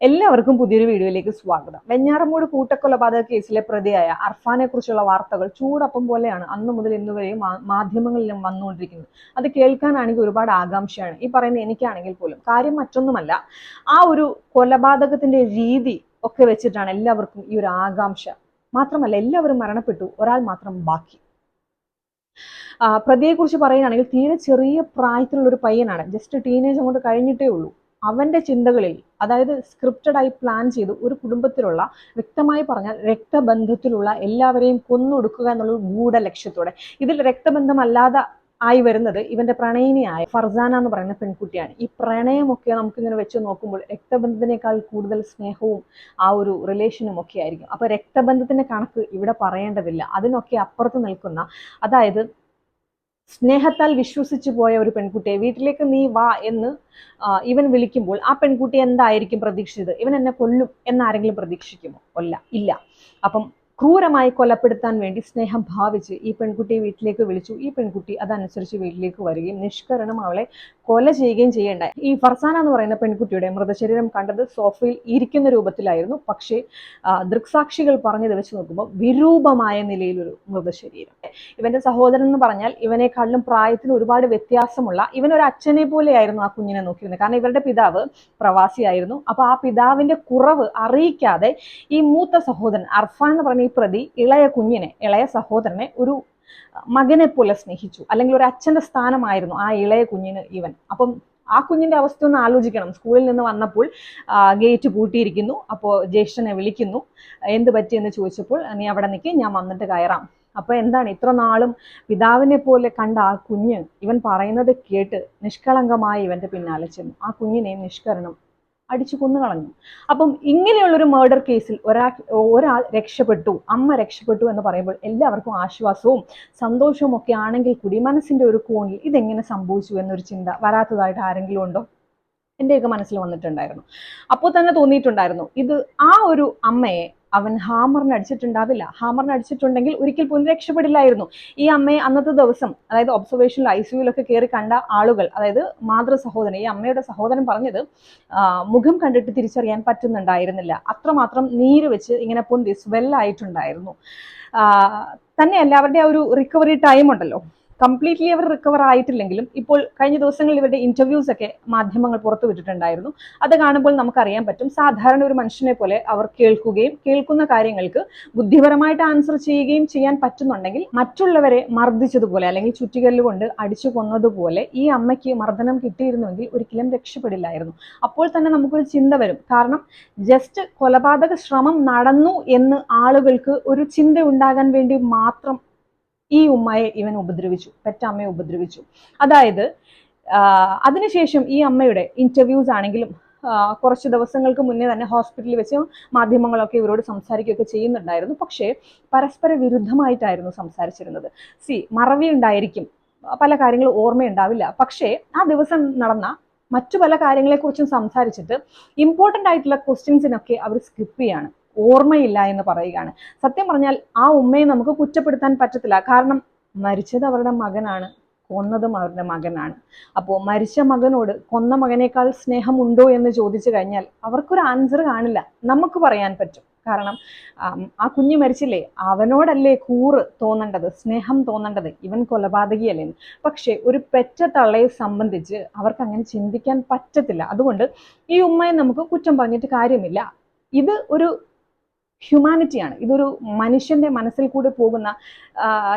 എല്ലാവർക്കും പുതിയൊരു വീഡിയോയിലേക്ക് സ്വാഗതം. വെഞ്ഞാറമൂട് കൂട്ടക്കൊലപാതക കേസിലെ പ്രതിയായ അർഫാനെ കുറിച്ചുള്ള വാർത്തകൾ ചൂടപ്പം പോലെയാണ് അന്ന് മുതൽ ഇന്ന് വരെയും മാ- മാധ്യമങ്ങളിലും വന്നുകൊണ്ടിരിക്കുന്നത്. അത് കേൾക്കാനാണെങ്കിൽ ഒരുപാട് ആകാംക്ഷയാണ്. ഈ പറയുന്ന എനിക്കാണെങ്കിൽ പോലും. കാര്യം മറ്റൊന്നുമല്ല ആ ഒരു കൊലപാതകത്തിന്റെ രീതി ഒക്കെ വെച്ചിട്ടാണ് എല്ലാവർക്കും ഈ ഒരു ആകാംക്ഷ. മാത്രമല്ല എല്ലാവരും മരണപ്പെട്ടു. ഒരാൾ മാത്രം ബാക്കി. പ്രതിയെക്കുറിച്ച് പറയുകയാണെങ്കിൽ തീരെ ചെറിയ പ്രായത്തിലുള്ള ഒരു പയ്യനാണ്. ജസ്റ്റ് ടീനേജ് അങ്ങോട്ട് കഴിഞ്ഞിട്ടേ ഉള്ളൂ. അവന്റെ ചിന്തകളിൽ അതായത് സ്ക്രിപ്റ്റഡ് ആയി പ്ലാൻ ചെയ്ത് ഒരു കുടുംബത്തിലുള്ള വ്യക്തമായി പറഞ്ഞാൽ രക്തബന്ധത്തിലുള്ള എല്ലാവരെയും കൊന്നൊടുക്കുക എന്നുള്ള ഗൂഢ ലക്ഷ്യത്തോടെ ഇതിൽ രക്തബന്ധമല്ലാതെ ആയി വരുന്നത് ഇവന്റെ പ്രണയിനിയായ ഫർസാന എന്ന് പറയുന്ന പെൺകുട്ടിയാണ്. ഈ പ്രണയമൊക്കെ നമുക്കിങ്ങനെ വെച്ച് നോക്കുമ്പോൾ രക്തബന്ധത്തിനേക്കാൾ കൂടുതൽ സ്നേഹവും ആ ഒരു റിലേഷനും ഒക്കെ ആയിരിക്കും. അപ്പൊ രക്തബന്ധത്തിന്റെ കണക്ക് ഇവിടെ പറയേണ്ടതില്ല. അതിനൊക്കെ അപ്പുറത്ത് നിൽക്കുന്ന അതായത് സ്നേഹത്താൽ വിശ്വസിച്ചു പോയ ഒരു പെൺകുട്ടിയെ വീട്ടിലേക്ക് നീ വാ എന്ന് ഇവൻ വിളിക്കുമ്പോൾ ആ പെൺകുട്ടി എന്തായിരിക്കും പ്രതീക്ഷിച്ചത്? ഇവൻ എന്നെ കൊല്ലും എന്നാരെങ്കിലും പ്രതീക്ഷിക്കുമോ? കൊല്ല ഇല്ല. അപ്പം ക്രൂരമായി കൊലപ്പെടുത്താൻ വേണ്ടി സ്നേഹം ഭാവിച്ച് ഈ പെൺകുട്ടിയെ വീട്ടിലേക്ക് വിളിച്ചു. ഈ പെൺകുട്ടി അതനുസരിച്ച് വീട്ടിലേക്ക് വരികയും നിഷ്കരണം അവളെ കൊല ചെയ്യുകയും ചെയ്യേണ്ടായി. ഈ ഫർസാന എന്ന് പറയുന്ന പെൺകുട്ടിയുടെ മൃതശരീരം കണ്ടത് സോഫയിൽ ഇരിക്കുന്ന രൂപത്തിലായിരുന്നു. പക്ഷേ ദൃക്സാക്ഷികൾ പറഞ്ഞത് വെച്ച് നോക്കുമ്പോൾ വിരൂപമായ നിലയിലൊരു മൃതശരീരം. ഇവന്റെ സഹോദരൻ എന്ന് പറഞ്ഞാൽ ഇവനെക്കാളിലും പ്രായത്തിൽ ഒരുപാട് വ്യത്യാസമുള്ള ഇവൻ ഒരു അച്ഛനെ പോലെയായിരുന്നു ആ കുഞ്ഞിനെ നോക്കിയിരുന്നത്. കാരണം ഇവരുടെ പിതാവ് പ്രവാസിയായിരുന്നു. അപ്പൊ ആ പിതാവിന്റെ കുറവ് അറിയിക്കാതെ ഈ മൂത്ത സഹോദരൻ അർഫാൻ എന്ന് ഈ പ്രതി ഇളയ കുഞ്ഞിനെ ഇളയ സഹോദരനെ ഒരു മകനെ പോലെ സ്നേഹിച്ചു. അല്ലെങ്കിൽ ഒരു അച്ഛന്റെ സ്ഥാനമായിരുന്നു ആ ഇളയ കുഞ്ഞിന് ഇവൻ. അപ്പം ആ കുഞ്ഞിന്റെ അവസ്ഥ ഒന്ന് ആലോചിക്കണം. സ്കൂളിൽ നിന്ന് വന്നപ്പോൾ ഗേറ്റ് പൂട്ടിയിരിക്കുന്നു. അപ്പോൾ ജ്യേഷ്ഠനെ വിളിക്കുന്നു. എന്ത് പറ്റിയെന്ന് ചോദിച്ചപ്പോൾ നീ അവിടെ നിൽക്കി ഞാൻ വന്നിട്ട് കയറാം. അപ്പൊ എന്താണ് ഇത്ര നാളും പിതാവിനെ പോലെ കണ്ട ആ കുഞ്ഞ് ഇവൻ പറയുന്നത് കേട്ട് നിഷ്കളങ്കമായി ഇവന്റെ പിന്നാലെ ചെന്നു. ആ കുഞ്ഞിനെ നിഷ്കരണം അടിച്ചു കൊന്നു കളഞ്ഞു. അപ്പം ഇങ്ങനെയുള്ളൊരു മേർഡർ കേസിൽ ഒരാൾ ഒരാൾ രക്ഷപ്പെട്ടു അമ്മ രക്ഷപ്പെട്ടു എന്ന് പറയുമ്പോൾ എല്ലാവർക്കും ആശ്വാസവും സന്തോഷവും ഒക്കെ ആണെങ്കിൽ കൂടി മനസ്സിന്റെ ഒരു കോണിൽ ഇതെങ്ങനെ സംഭവിച്ചു എന്നൊരു ചിന്ത വരാത്തതായിട്ട് ആരെങ്കിലും ഉണ്ടോ? എന്റെയൊക്കെ മനസ്സിൽ വന്നിട്ടുണ്ടായിരുന്നു. അപ്പോൾ തന്നെ തോന്നിയിട്ടുണ്ടായിരുന്നു ഇത് ആ ഒരു അമ്മയെ അവൻ ഹാമറിന് അടിച്ചിട്ടുണ്ടാവില്ല. ഹാമറിന് അടിച്ചിട്ടുണ്ടെങ്കിൽ ഒരിക്കൽ പോലും രക്ഷപ്പെടില്ലായിരുന്നു. ഈ അമ്മയെ അന്നത്തെ ദിവസം അതായത് ഒബ്സർവേഷനിൽ ഐ സിയുലൊക്കെ കയറി കണ്ട ആളുകൾ അതായത് മാതൃ സഹോദരൻ ഈ അമ്മയുടെ സഹോദരൻ പറഞ്ഞത് മുഖം കണ്ടിട്ട് തിരിച്ചറിയാൻ പറ്റുന്നുണ്ടായിരുന്നില്ല. അത്രമാത്രം നീര് വെച്ച് ഇങ്ങനെ പൊന്തി സ്വെല്ലായിട്ടുണ്ടായിരുന്നു തന്നെയല്ല അവരുടെ ആ ഒരു റിക്കവറി ടൈം ഉണ്ടല്ലോ. കംപ്ലീറ്റ്ലി അവർ റിക്കവർ ആയിട്ടില്ലെങ്കിലും ഇപ്പോൾ കഴിഞ്ഞ ദിവസങ്ങളിൽ ഇവരുടെ ഇന്റർവ്യൂസ് ഒക്കെ മാധ്യമങ്ങൾ പുറത്തുവിട്ടിട്ടുണ്ടായിരുന്നു. അത് കാണുമ്പോൾ നമുക്കറിയാൻ പറ്റും സാധാരണ ഒരു മനുഷ്യനെ പോലെ അവർ കേൾക്കുകയും കേൾക്കുന്ന കാര്യങ്ങൾക്ക് ബുദ്ധിപരമായിട്ട് ആൻസർ ചെയ്യുകയും ചെയ്യാൻ പറ്റുന്നുണ്ടെങ്കിൽ മറ്റുള്ളവരെ മർദ്ദിച്ചതുപോലെ അല്ലെങ്കിൽ ചുറ്റികല്ല് കൊണ്ട് അടിച്ചു കൊന്നതുപോലെ ഈ അമ്മയ്ക്ക് മർദ്ദനം കിട്ടിയിരുന്നുവെങ്കിൽ ഒരിക്കലും രക്ഷപ്പെടില്ലായിരുന്നു. അപ്പോൾ തന്നെ നമുക്കൊരു ചിന്ത വരും. കാരണം ജസ്റ്റ് കൊലപാതക ശ്രമം നടന്നു എന്ന് ആളുകൾക്ക് ഒരു ചിന്ത ഉണ്ടാകാൻ വേണ്ടി മാത്രം ഈ ഉമ്മയെ ഇവൻ ഉപദ്രവിച്ചു പെറ്റമ്മയെ ഉപദ്രവിച്ചു. അതായത് അതിനുശേഷം ഈ അമ്മയുടെ ഇന്റർവ്യൂസ് ആണെങ്കിലും കുറച്ച് ദിവസങ്ങൾക്ക് മുന്നേ തന്നെ ഹോസ്പിറ്റലിൽ വെച്ച് മാധ്യമങ്ങളൊക്കെ ഇവരോട് സംസാരിക്കുകയൊക്കെ ചെയ്യുന്നുണ്ടായിരുന്നു. പക്ഷേ പരസ്പര വിരുദ്ധമായിട്ടായിരുന്നു സംസാരിച്ചിരുന്നത്. സി മറവി ഉണ്ടായിരിക്കും. പല കാര്യങ്ങളും ഓർമ്മയുണ്ടാവില്ല. പക്ഷേ ആ ദിവസം നടന്ന മറ്റു പല കാര്യങ്ങളെക്കുറിച്ചും സംസാരിച്ചിട്ട് ഇമ്പോർട്ടന്റ് ആയിട്ടുള്ള ക്വസ്റ്റ്യൻസിനൊക്കെ അവർ സ്കിപ്പ് ചെയ്യാണ്. ഓർമ്മയില്ല എന്ന് പറയുകയാണ്. സത്യം പറഞ്ഞാൽ ആ ഉമ്മയെ നമുക്ക് കുറ്റപ്പെടുത്താൻ പറ്റത്തില്ല. കാരണം മരിച്ചത് അവരുടെ മകനാണ് കൊന്നതും അവരുടെ മകനാണ്. അപ്പോൾ മരിച്ച മകനോട് കൊന്ന മകനേക്കാൾ സ്നേഹമുണ്ടോ എന്ന് ചോദിച്ചു കഴിഞ്ഞാൽ അവർക്കൊരു ആൻസർ കാണില്ല. നമുക്ക് പറയാൻ പറ്റും. കാരണം ആ കുഞ്ഞ് മരിച്ചില്ലേ? അവനോടല്ലേ കൂറ് തോന്നേണ്ടത് സ്നേഹം തോന്നേണ്ടത്? ഇവൻ കൊലപാതകിയല്ലേ. പക്ഷേ ഒരു പെറ്റ തള്ളയെ സംബന്ധിച്ച് അവർക്ക് അങ്ങനെ ചിന്തിക്കാൻ പറ്റത്തില്ല. അതുകൊണ്ട് ഈ ഉമ്മയെ നമുക്ക് കുറ്റം പറഞ്ഞിട്ട് കാര്യമില്ല. ഇത് ഒരു ഹ്യൂമാനിറ്റിയാണ് ഇതൊരു മനുഷ്യന്റെ മനസ്സിൽ കൂടെ പോകുന്ന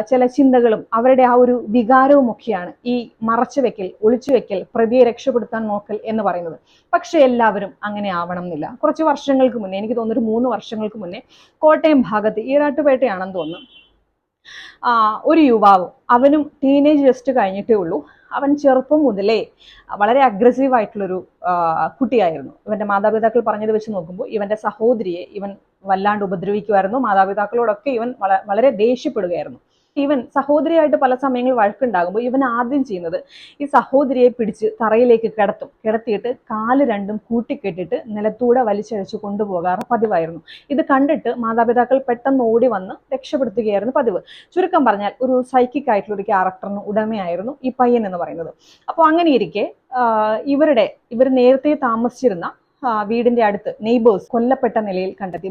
ചില ചിന്തകളും അവരുടെ ആ ഒരു വികാരവും ഒക്കെയാണ് ഈ മറച്ചു വെക്കൽ ഒളിച്ചു വെക്കൽ പ്രതിയെ രക്ഷപ്പെടുത്താൻ നോക്കൽ എന്ന് പറയുന്നത്. പക്ഷെ എല്ലാവരും അങ്ങനെ ആവണം എന്നില്ല. കുറച്ച് വർഷങ്ങൾക്ക് മുന്നേ എനിക്ക് തോന്നുന്നു മൂന്ന് വർഷങ്ങൾക്ക് മുന്നേ കോട്ടയം ഭാഗത്ത് ഈരാട്ടുപേട്ടയാണെന്ന് തോന്നുന്നു. ഒരു യുവാവ് അവനും ടീനേജ് ജസ്റ്റ് കഴിഞ്ഞിട്ടേ ഉള്ളൂ. അവൻ ചെറുപ്പം മുതലേ വളരെ അഗ്രസീവ് ആയിട്ടുള്ളൊരു ആ, കുട്ടിയായിരുന്നു. ഇവന്റെ മാതാപിതാക്കൾ പറഞ്ഞത് വെച്ച് നോക്കുമ്പോൾ ഇവന്റെ സഹോദരിയെ ഇവൻ വല്ലാണ്ട് ഉപദ്രവിക്കുമായിരുന്നു. മാതാപിതാക്കളോടൊക്കെ ഇവൻ വള- വളരെ ദേഷ്യപ്പെടുകയായിരുന്നു. ഇവൻ സഹോദരിയായിട്ട് പല സമയങ്ങളിൽ വഴക്കുണ്ടാകുമ്പോൾ ഇവൻ ആദ്യം ചെയ്യുന്നത് ഈ സഹോദരിയെ പിടിച്ച് തറയിലേക്ക് കിടത്തും. കിടത്തിയിട്ട് കാൽ രണ്ടും കൂട്ടിക്കെട്ടിട്ട് നിലത്തൂടെ വലിച്ചഴിച്ച് കൊണ്ടുപോകാറ് പതിവായിരുന്നു. ഇത് കണ്ടിട്ട് മാതാപിതാക്കൾ പെട്ടെന്ന് ഓടി വന്ന് രക്ഷപ്പെടുത്തുകയായിരുന്നു പതിവ്. ചുരുക്കം പറഞ്ഞാൽ ഒരു സൈക്കിക് ആയിട്ടുള്ള ഒരു ക്യാരക്ടറിന് ഉടമയായിരുന്നു ഈ പയ്യൻ എന്ന് പറയുന്നത്. അപ്പോൾ അങ്ങനെ ഇരിക്കെ ഇവരുടെ ഇവർ നേരത്തെ താമസിച്ചിരുന്ന വീടിന്റെ അടുത്ത് നെയ്ബേഴ്സ് കൊല്ലപ്പെട്ട നിലയിൽ കണ്ടെത്തി.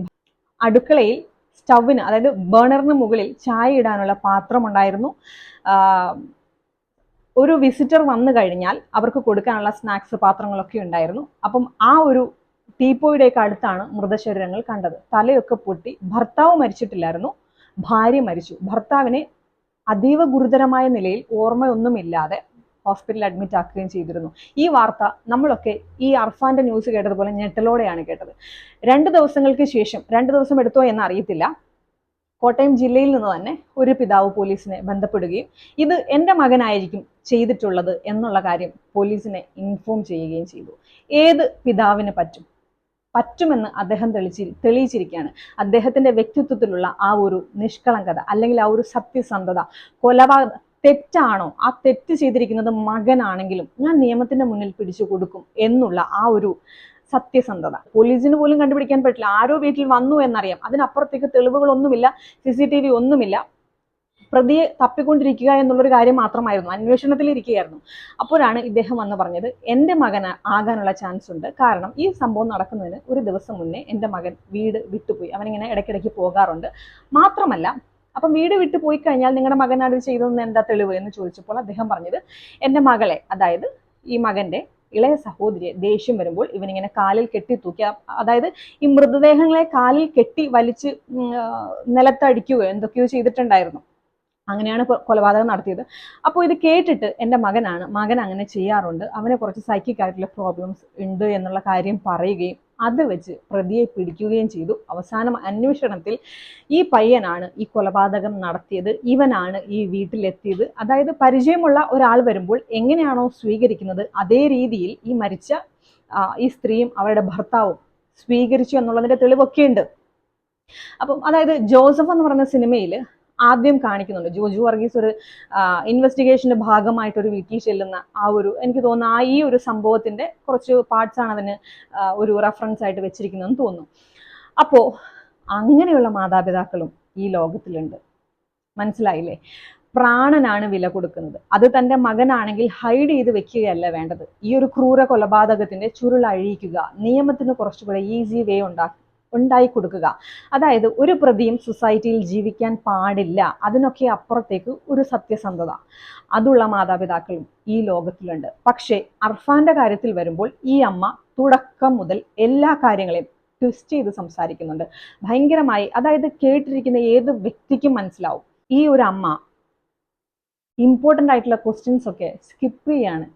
അടുക്കളയിൽ സ്റ്റൗവിന് അതായത് ബേണറിന് മുകളിൽ ചായ ഇടാനുള്ള പാത്രം ഉണ്ടായിരുന്നു ഒരു വിസിറ്റർ വന്നു കഴിഞ്ഞാൽ അവർക്ക് കൊടുക്കാനുള്ള സ്നാക്സ് പാത്രങ്ങളൊക്കെ ഉണ്ടായിരുന്നു. അപ്പം ആ ഒരു ടീപ്പോയുടെയൊക്കെ അടുത്താണ് മൃതശരീരങ്ങൾ കണ്ടത്. തലയൊക്കെ പൊട്ടി. ഭർത്താവ് മരിച്ചിട്ടില്ലായിരുന്നു. ഭാര്യ മരിച്ചു. ഭർത്താവിനെ അതീവ ഗുരുതരമായ നിലയിൽ ഓർമ്മയൊന്നുമില്ലാതെ ഹോസ്പിറ്റലിൽ അഡ്മിറ്റ് ആക്കുകയും ചെയ്തിരുന്നു. ഈ വാർത്ത നമ്മളൊക്കെ ഈ അർഫാന്റെ ന്യൂസ് കേട്ടതുപോലെ ഞെട്ടലോടെയാണ് കേട്ടത്. രണ്ട് ദിവസങ്ങൾക്ക് ശേഷം രണ്ട് ദിവസം എടുത്തോ എന്ന് അറിയത്തില്ല. കോട്ടയം ജില്ലയിൽ നിന്ന് തന്നെ ഒരു പിതാവ് പോലീസിനെ ബന്ധപ്പെടുകയും ഇത് എന്റെ മകനായിരിക്കും ചെയ്തിട്ടുള്ളത് എന്നുള്ള കാര്യം പോലീസിനെ ഇൻഫോം ചെയ്യുകയും ചെയ്തു. ഏത് പിതാവിന് പറ്റും? പറ്റുമെന്ന് അദ്ദേഹം തെളിച്ചി തെളിയിച്ചിരിക്കുകയാണ്. അദ്ദേഹത്തിന്റെ വ്യക്തിത്വത്തിലുള്ള ആ ഒരു നിഷ്കളങ്കത അല്ലെങ്കിൽ ആ ഒരു സത്യസന്ധത കൊലപാതക തെറ്റാണോ? ആ തെറ്റ് ചെയ്തിരിക്കുന്നത് മകനാണെങ്കിലും ഞാൻ നിയമത്തിന്റെ മുന്നിൽ പിടിച്ചു കൊടുക്കും എന്നുള്ള ആ ഒരു സത്യസന്ധത. പോലീസിന് പോലും കണ്ടുപിടിക്കാൻ പറ്റില്ല. ആരോ വീട്ടിൽ വന്നു എന്നറിയാം. അതിനപ്പുറത്തേക്ക് തെളിവുകളൊന്നുമില്ല സി സി ടി വി ഒന്നുമില്ല. പ്രതിയെ തപ്പിക്കൊണ്ടിരിക്കുക എന്നുള്ളൊരു കാര്യം മാത്രമായിരുന്നു. അന്വേഷണത്തിൽ ഇരിക്കുകയായിരുന്നു അപ്പോഴാണ് ഇദ്ദേഹം വന്ന് പറഞ്ഞത് എന്റെ മകൻ ആകാനുള്ള ചാൻസ് ഉണ്ട്. കാരണം ഈ സംഭവം നടക്കുന്നതിന് ഒരു ദിവസം മുന്നേ എന്റെ മകൻ വീട് വിട്ടുപോയി. അവനിങ്ങനെ ഇടയ്ക്കിടയ്ക്ക് പോകാറുണ്ട്. മാത്രമല്ല അപ്പം വീട് വിട്ട് പോയി കഴിഞ്ഞാൽ നിങ്ങളുടെ മകൻ അത് ചെയ്തതെന്ന് എന്താ തെളിവ് എന്ന് ചോദിച്ചപ്പോൾ അദ്ദേഹം പറഞ്ഞത് എന്റെ മകളെ അതായത് ഈ മകന്റെ ഇളയ സഹോദരിയെ ദേഷ്യം വരുമ്പോൾ ഇവനിങ്ങനെ കാലിൽ കെട്ടി തൂക്കി അതായത് ഈ മൃതദേഹങ്ങളെ കാലിൽ കെട്ടി വലിച്ച് നിലത്തടിക്കുകയോ എന്തൊക്കെയോ ചെയ്തിട്ടുണ്ടായിരുന്നു. അങ്ങനെയാണ് കൊലപാതകം നടത്തിയത്. അപ്പോൾ ഇത് കേട്ടിട്ട് എന്റെ മകനാണ് മകൻ അങ്ങനെ ചെയ്യാറുണ്ട് അവനെ കുറച്ച് സൈക്കിക് ആയിട്ടുള്ള പ്രോബ്ലംസ് ഉണ്ട് എന്നുള്ള കാര്യം പറയുകയും അത് വെച്ച് പ്രതിയെ പിടിക്കുകയും ചെയ്തു. അവസാനം അന്വേഷണത്തിൽ ഈ പയ്യനാണ് ഈ കൊലപാതകം നടത്തിയത്. ഇവനാണ് ഈ വീട്ടിലെത്തിയത്. അതായത് പരിചയമുള്ള ഒരാൾ വരുമ്പോൾ എങ്ങനെയാണോ സ്വീകരിക്കുന്നത് അതേ രീതിയിൽ ഈ മരിച്ച ഈ സ്ത്രീയും അവരുടെ ഭർത്താവും സ്വീകരിച്ചു എന്നുള്ളതിന്റെ തെളിവൊക്കെ ഉണ്ട് അപ്പം അതായത് ജോസഫ് എന്ന് പറഞ്ഞ സിനിമയിൽ ആദ്യം കാണിക്കുന്നുണ്ട്. ജോജു വർഗീസ് ഒരു ഇൻവെസ്റ്റിഗേഷന്റെ ഭാഗമായിട്ട് ഒരു വീട്ടിൽ ചെല്ലുന്ന ആ ഒരു എനിക്ക് തോന്നുന്നു ആ ഈ ഒരു സംഭവത്തിന്റെ കുറച്ച് പാർട്സ് ആണ് അതിന് ഒരു റെഫറൻസ് ആയിട്ട് വെച്ചിരിക്കുന്നതെന്ന് തോന്നുന്നു. അപ്പോ അങ്ങനെയുള്ള മാതാപിതാക്കളും ഈ ലോകത്തിലുണ്ട്. മനസ്സിലായില്ലേ? പ്രാണനാണ് വില കൊടുക്കുന്നത്. അത് തന്റെ മകനാണെങ്കിൽ ഹൈഡ് ചെയ്ത് വെക്കുകയല്ല വേണ്ടത്. ഈ ഒരു ക്രൂര കൊലപാതകത്തിന്റെ ചുരുൾ അഴിയിക്കുക നിയമത്തിന് കുറച്ചുകൂടെ ഈസി വേ ഉണ്ടാക്കി ഉണ്ടായി കൊടുക്കുക. അതായത് ഒരു പ്രതിയും സൊസൈറ്റിയിൽ ജീവിക്കാൻ പാടില്ല. അതിനൊക്കെ അപ്പുറത്തേക്ക് ഒരു സത്യസന്ധത. അതുള്ള മാതാപിതാക്കളും ഈ ലോകത്തിലുണ്ട്. പക്ഷേ അർഫാന്റെ കാര്യത്തിൽ വരുമ്പോൾ ഈ അമ്മ തുടക്കം മുതൽ എല്ലാ കാര്യങ്ങളെയും ട്വിസ്റ്റ് ചെയ്ത് സംസാരിക്കുന്നുണ്ട്. ഭയങ്കരമായി അതായത് കേട്ടിരിക്കുന്ന ഏത് വ്യക്തിക്കും മനസ്സിലാവും. ഈ ഒരു അമ്മ ഇമ്പോർട്ടന്റ് ആയിട്ടുള്ള ക്വസ്റ്റ്യൻസ് ഒക്കെ സ്കിപ്പ് ചെയ്യാണ്.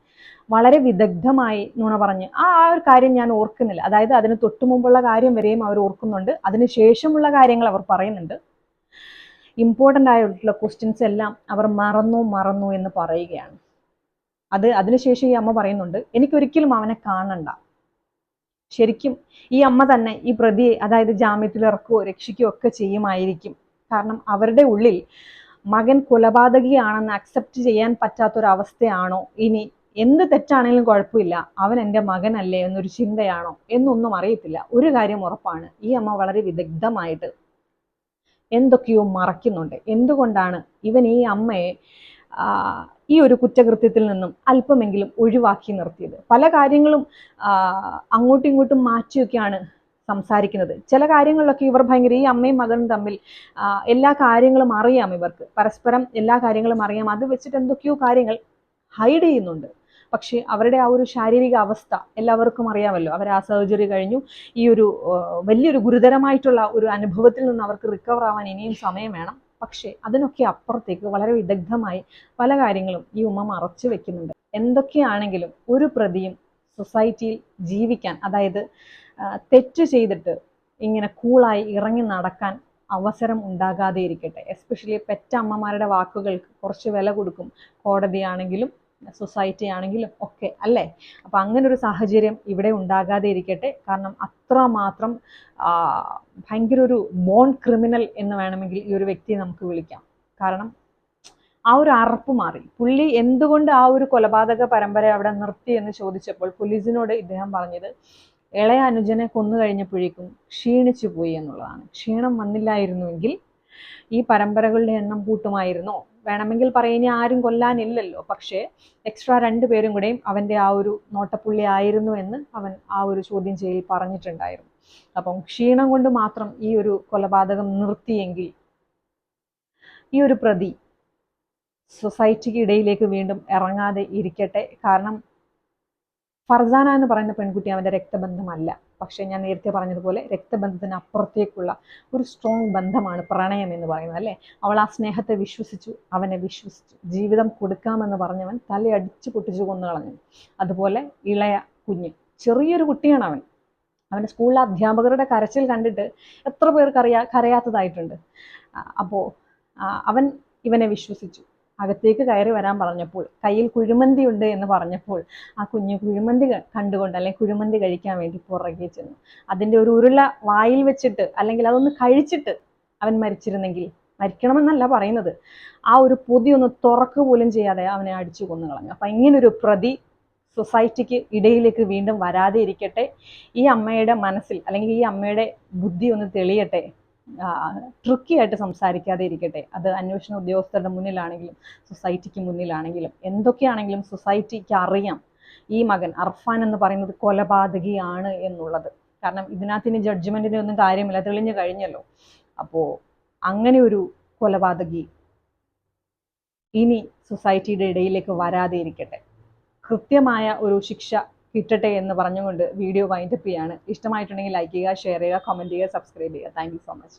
വളരെ വിദഗ്ധമായി നുണ പറഞ്ഞ്. ആ ആ ഒരു കാര്യം ഞാൻ ഓർക്കുന്നില്ല. അതായത് അതിന് തൊട്ടു മുമ്പുള്ള കാര്യം വരെയും അവർ ഓർക്കുന്നുണ്ട്. അതിന് ശേഷമുള്ള കാര്യങ്ങൾ അവർ പറയുന്നുണ്ട്. ഇമ്പോർട്ടന്റ് ആയിട്ടുള്ള ക്വസ്റ്റ്യൻസ് എല്ലാം അവർ മറന്നു മറന്നു എന്ന് പറയുകയാണ്. അത് അതിനുശേഷം ഈ അമ്മ പറയുന്നുണ്ട് എനിക്കൊരിക്കലും അവനെ കാണണ്ട. ശരിക്കും ഈ അമ്മ തന്നെ ഈ പ്രതിയെ അതായത് ജാമ്യത്തിൽ ഇറക്കുകയോ രക്ഷിക്കുകയോ ഒക്കെ ചെയ്യുമായിരിക്കും. കാരണം അവരുടെ ഉള്ളിൽ മകൻ കൊലപാതകിയാണെന്ന് അക്സെപ്റ്റ് ചെയ്യാൻ പറ്റാത്തൊരവസ്ഥയാണോ ഇനി എന്ത് തെറ്റാണെങ്കിലും കുഴപ്പമില്ല. അവൻ എന്റെ മകനല്ലേ എന്നൊരു ചിന്തയാണോ എന്നൊന്നും അറിയത്തില്ല. ഒരു കാര്യം ഉറപ്പാണ്. ഈ അമ്മ വളരെ വിദഗ്ധമായിട്ട് എന്തൊക്കെയോ മറയ്ക്കുന്നുണ്ട്. എന്തുകൊണ്ടാണ് ഇവൻ ഈ അമ്മയെ ഈ ഒരു കുറ്റകൃത്യത്തിൽ നിന്നും അല്പമെങ്കിലും ഒഴിവാക്കി നിർത്തിയത്? പല കാര്യങ്ങളും അങ്ങോട്ടും ഇങ്ങോട്ടും മാറ്റിയൊക്കെയാണ് സംസാരിക്കുന്നത്. ചില കാര്യങ്ങളിലൊക്കെ ഇവർ ഭയങ്കര ഈ അമ്മയും മകനും തമ്മിൽ എല്ലാ കാര്യങ്ങളും അറിയാം ഇവർക്ക്. പരസ്പരം എല്ലാ കാര്യങ്ങളും അറിയാം. അത് വെച്ചിട്ട് എന്തൊക്കെയോ കാര്യങ്ങൾ ഹൈഡ് ചെയ്യുന്നുണ്ട്. പക്ഷേ അവരുടെ ആ ഒരു ശാരീരിക അവസ്ഥ എല്ലാവർക്കും അറിയാമല്ലോ. അവർ ആ സർജറി കഴിഞ്ഞു. ഈ ഒരു വലിയൊരു ഗുരുതരമായിട്ടുള്ള ഒരു അനുഭവത്തിൽ നിന്ന് അവർക്ക് റിക്കവർ ആവാൻ ഇനിയും സമയം വേണം. പക്ഷേ അതിനൊക്കെ അപ്പുറത്തേക്ക് വളരെ വിദഗ്ധമായി പല കാര്യങ്ങളും ഈ ഉമ്മ മറച്ചു വെക്കുന്നുണ്ട്. എന്തൊക്കെയാണെങ്കിലും ഒരു പ്രതിയും സൊസൈറ്റിയിൽ ജീവിക്കാൻ അതായത് തെറ്റ് ചെയ്തിട്ട് ഇങ്ങനെ കൂളായി ഇറങ്ങി നടക്കാൻ അവസരം ഉണ്ടാകാതെ ഇരിക്കട്ടെ എസ്പെഷ്യലി പെറ്റ അമ്മമാരുടെ വാക്കുകൾക്ക് കുറച്ച് വില കൊടുക്കും കോടതിയാണെങ്കിലും സൊസൈറ്റി ആണെങ്കിലും ഒക്കെ അല്ലേ? അപ്പം അങ്ങനെ ഒരു സാഹചര്യം ഇവിടെ ഉണ്ടാകാതെ ഇരിക്കട്ടെ. കാരണം അത്രമാത്രം ഭയങ്കര ഒരു ബോൺ ക്രിമിനൽ എന്ന് വേണമെങ്കിൽ ഈ ഒരു വ്യക്തിയെ നമുക്ക് വിളിക്കാം. കാരണം ആ ഒരു അറപ്പ് മാറി. പുള്ളി എന്തുകൊണ്ട് ആ ഒരു കൊലപാതക പരമ്പര അവിടെ നിർത്തി എന്ന് ചോദിച്ചപ്പോൾ പോലീസിനോട് ഇദ്ദേഹം പറഞ്ഞത് ഇളയ അനുജനെ കൊന്നു കഴിഞ്ഞപ്പോഴേക്കും ക്ഷീണിച്ചു പോയി എന്നുള്ളതാണ്. ക്ഷീണം വന്നില്ലായിരുന്നുവെങ്കിൽ ഈ പരമ്പരകളുടെ എണ്ണം കൂട്ടുമായിരുന്നോ? വേണമെങ്കിൽ പറയുന്ന ആരും കൊല്ലാനില്ലല്ലോ. പക്ഷേ എക്സ്ട്രാ രണ്ടുപേരും കൂടെയും അവന്റെ ആ ഒരു നോട്ടപ്പുള്ളി ആയിരുന്നു എന്ന് അവൻ ആ ഒരു ചോദ്യം ചെയ്യൽ പറഞ്ഞിട്ടുണ്ടായിരുന്നു. അപ്പം ക്ഷീണം കൊണ്ട് മാത്രം ഈ ഒരു കൊലപാതകം നിർത്തിയെങ്കിൽ ഈ ഒരു പ്രതി സൊസൈറ്റിക്ക് ഇടയിലേക്ക് വീണ്ടും ഇറങ്ങാതെ ഇരിക്കട്ടെ. കാരണം ഫർസാന എന്ന് പറയുന്ന പെൺകുട്ടി അവന്റെ രക്തബന്ധമല്ല. പക്ഷേ ഞാൻ നേരത്തെ പറഞ്ഞതുപോലെ രക്തബന്ധത്തിന് അപ്പുറത്തേക്കുള്ള ഒരു സ്ട്രോങ് ബന്ധമാണ് പ്രണയം എന്ന് പറയുന്നത് അല്ലേ? അവൾ ആ സ്നേഹത്തെ വിശ്വസിച്ചു അവനെ വിശ്വസിച്ചു. ജീവിതം കൊടുക്കാമെന്ന് പറഞ്ഞവൻ തലയടിച്ചു പൊട്ടിച്ചു കൊന്നു കളഞ്ഞു. അതുപോലെ ഇളയ കുഞ്ഞ് ചെറിയൊരു കുട്ടിയാണ് അവൻ. അവന്റെ സ്കൂളിലെ അധ്യാപകരുടെ കരച്ചിൽ കണ്ടിട്ട് എത്ര പേർക്ക് അറിയാ കരയാത്തതായിട്ടുണ്ട്. അപ്പോൾ അവൻ ഇവനെ വിശ്വസിച്ചു. അകത്തേക്ക് കയറി വരാൻ പറഞ്ഞപ്പോൾ കയ്യിൽ കുഴിമന്തി ഉണ്ട് എന്ന് പറഞ്ഞപ്പോൾ ആ കുഞ്ഞ് കുഴിമന്തി കണ്ടുകൊണ്ട് അല്ലെങ്കിൽ കുഴിമന്തി കഴിക്കാൻ വേണ്ടി പുറകെ ചെന്നു. അതിന്റെ ഒരു ഉരുള വായിൽ വെച്ചിട്ട് അല്ലെങ്കിൽ അതൊന്ന് കഴിച്ചിട്ട് അവൻ മരിച്ചിരുന്നെങ്കിൽ മരിക്കണമെന്നല്ല പറയുന്നത്. ആ ഒരു പൊതി ഒന്ന് തുറക്ക് പോലും ചെയ്യാതെ അവനെ അടിച്ചു കൊന്നു കളഞ്ഞു. അപ്പം ഇങ്ങനൊരു പ്രതി സൊസൈറ്റിക്ക് ഇടയിലേക്ക് വീണ്ടും വരാതെ ഇരിക്കട്ടെ. ഈ അമ്മയുടെ മനസ്സിൽ അല്ലെങ്കിൽ ഈ അമ്മയുടെ ബുദ്ധി ഒന്ന് തെളിയട്ടെ. ട്രിക്കി ആയിട്ട് സംസാരിക്കാതെ ഇരിക്കട്ടെ. അത് അന്വേഷണ ഉദ്യോഗസ്ഥരുടെ മുന്നിലാണെങ്കിലും സൊസൈറ്റിക്ക് മുന്നിലാണെങ്കിലും എന്തൊക്കെയാണെങ്കിലും സൊസൈറ്റിക്ക് അറിയാം. ഈ മകൻ അർഫാൻ എന്ന് പറയുന്നത് കൊലപാതകിയാണ് എന്നുള്ളത്. കാരണം ഇതിനകത്തിന് ജഡ്ജ്മെന്റിന് ഒന്നും കാര്യമില്ല. തെളിഞ്ഞു കഴിഞ്ഞല്ലോ. അപ്പോ അങ്ങനെ ഒരു കൊലപാതകി ഇനി സൊസൈറ്റിയുടെ ഇടയിലേക്ക് വരാതെ ഇരിക്കട്ടെ. കൃത്യമായ ഒരു ശിക്ഷ കിട്ടട്ടെ എന്ന് പറഞ്ഞുകൊണ്ട് വീഡിയോ വൈൻഡപ്പ് ചെയ്യാണ്. ഇഷ്ടമായിട്ടുണ്ടെങ്കിൽ ലൈക്ക് ചെയ്യുക ഷെയർ ചെയ്യുക കമന്റ് ചെയ്യുക സബ്സ്ക്രൈബ് ചെയ്യുക. Thank so much